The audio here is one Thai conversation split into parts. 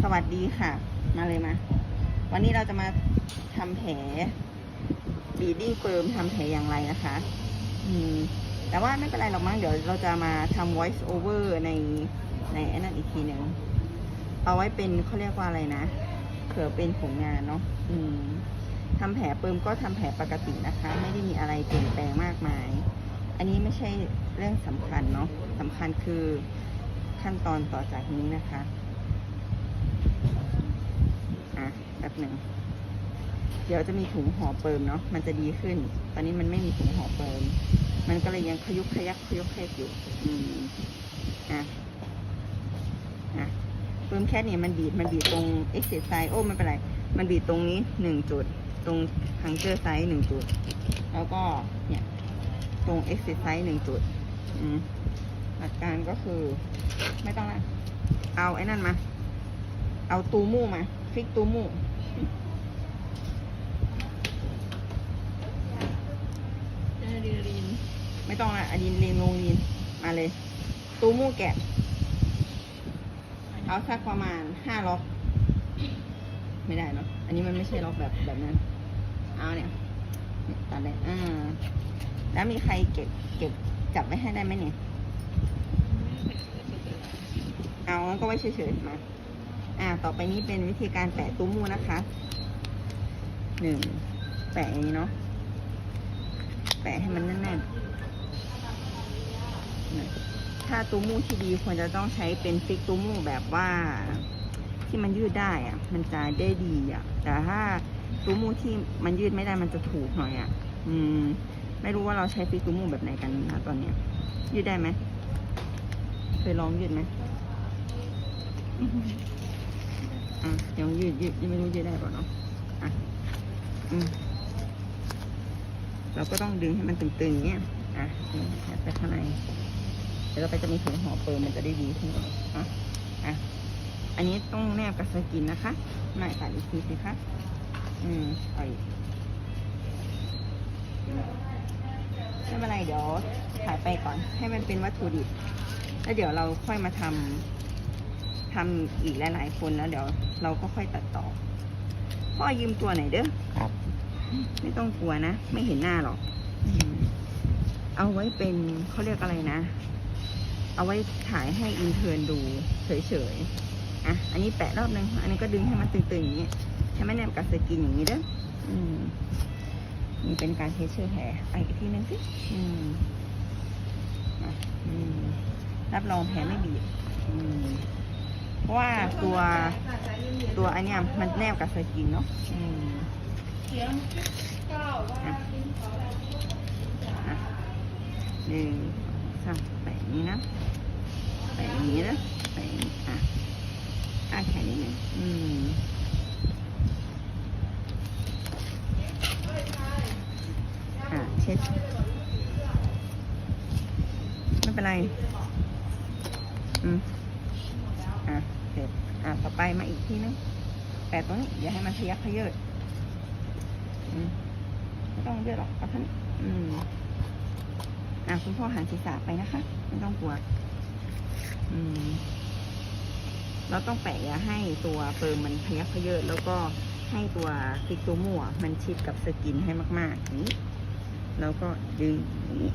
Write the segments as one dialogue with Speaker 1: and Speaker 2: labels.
Speaker 1: สวัสดีค่ะ มาเลยมา วันนี้เราจะมาทำแผลบีดดิ้งเฟิร์มทำแผลอย่างไรนะคะ อืม แต่ว่าไม่เป็นไรหรอกมั้งเดี๋ยวเราจะมาทำ voice over ในในอนั่นอีกทีหนึ่งเอาไว้เป็นเขาเรียกว่าอะไรนะเผื่อเป็นผลงานเนาะอืมทำแผลเปิมก็ทำแผลปกตินะคะ ไม่ได้มีอะไรเปลี่ยนแปลงมากมาย อันนี้ไม่ใช่เรื่องสำคัญเนาะสำคัญคือขั้นตอนต่อจากนี้นะคะ อะแป๊บหนึ่งเดี๋ยวจะมีถุงห่อเปิมเนาะมันจะดีขึ้น ตอนนี้มันไม่มีถุงห่อเปิมมันก็เลยยังขยุกขยักขยุกขยักอยู่ อืมอะอะเปิมแค่นี้มันบีบมันบีบตรงเอ็กซ์ไซโอ้ไม่เป็นไร มันบีบตรงนี้หนึ่งจุด ตรงพังเจอร์ไซส์หนึ่งจุด แล้วก็เนี่ย ตรงเอ็กซ์ไซส์หนึ่งจุด อืมหลักการก็คือ ไม่ต้องละเอาไอ้นั่นมา เอาตูมู่มาฟิกตูมู่
Speaker 2: ดีรีน
Speaker 1: ไม่ต้องละอะดินเรียงลงลีนมาเลย ตูมู่แกะ เอาสักประมาณห้าล็อก ไม่ได้เนาะ อันนี้มันไม่ใช่ล็อกแบบแบบนั้น เอาเนี่ยเนี่ยตัดเลย อ่า แล้วมีใครเก็บเก็บจับไว้ให้ได้ไหมเนี่ย เอางั้นก็ไว้เฉยๆมา อ่า ต่อไปนี้เป็นวิธีการแปะตุ้มมูนะคะหนึ่งแปะอย่างนี้เนาะแปะให้มันแน่นๆนะถ้าตุ้มมูที่ดีควรจะต้องใช้เป็นฟิกตุ้มมูแบบว่าที่มันยืดได้อะมันจะได้ดีอะแต่ถ้าตุ้มมูที่มันยืดไม่ได้มันจะถูกหน่อยอะอืม ไม่รู้ว่าเราใช้ฟิกตุ้มมูแบบไหนกันนะตอนเนี้ย ยืดได้ไหมเคยลองยืดไหม อะเดี๋ยวยืดยืดยังไม่รู้ยืดได้ป่าเนาะอะอืมเราก็ต้องดึงให้มันตึงๆเงี้ยอะนี่ยัดไปข้างในเดี๋ยวเราไปจะมีถุงห่อเปิมมันจะได้ดีขึ้นอะอะอันนี้ต้องแนบกับสกินนะคะไม่ตัดอีกทีสิคะอืมเอาอีกไม่เป็นไรเดี๋ยวถ่ายไปก่อน ให้มันเป็นวัตถุดิบ แล้วเดี๋ยวเราค่อยมาทำ ทำอีกหลายๆคนแล้วเดี๋ยวเราก็ค่อยตัดต่อ พ่อยืมตัวไหนอยเด้อ
Speaker 3: ครับ
Speaker 1: ไม่ต้องกลัวนะ ไม่เห็นหน้าหรอกอืมเอาไว้เป็นเขาเรียกอะไรนะ เอาไว้ถ่ายให้อินเทอร์นดูเฉยๆ อะ อันนี้แปะรอบนึง อันนี้ก็ดึงให้มันตึงๆอย่างนี้ให้มันแนบกับสกินอย่างนี้เด้ออืมนี่เป็นการเทสเชอร์แผลไปอีกทีนึงสิอืมอะอืมรับรองแผลไม่บีบอืม เพราะว่าตัวตัวอันเนี้ยมันแนบกับสกินเนาะอืมหนึ่งสองแปะนี้นะแปะนี้นะแปะนี้อะอะแค่นี้นึงอืมอะเช็ดไม่เป็นไร อืม อะต่อไปมาอีกทีนึงแปะตรงนี้อย่าให้มันพยักพยเยิดอืมไม่ต้องเยอะหรอกเอาท่านี้อืมอะคุณพ่อหันศีรษะไปนะคะไม่ต้องกลัวอืมเราต้องแปะอย่าให้ตัวเฟิร์มมันพยักพยเยิดแล้วก็ให้ตัวฟิกตัวมั่วมันชิดกับสกินให้มากๆนี้แล้วก็ดึงอย่างนี้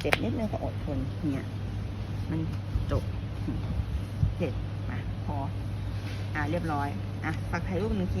Speaker 1: เจ็บนิดนึงก็อดทนเนี่ย มันจบเสร็จมาพอ อ่าเรียบร้อย อะฝากถ่ายรูปหนึ่งที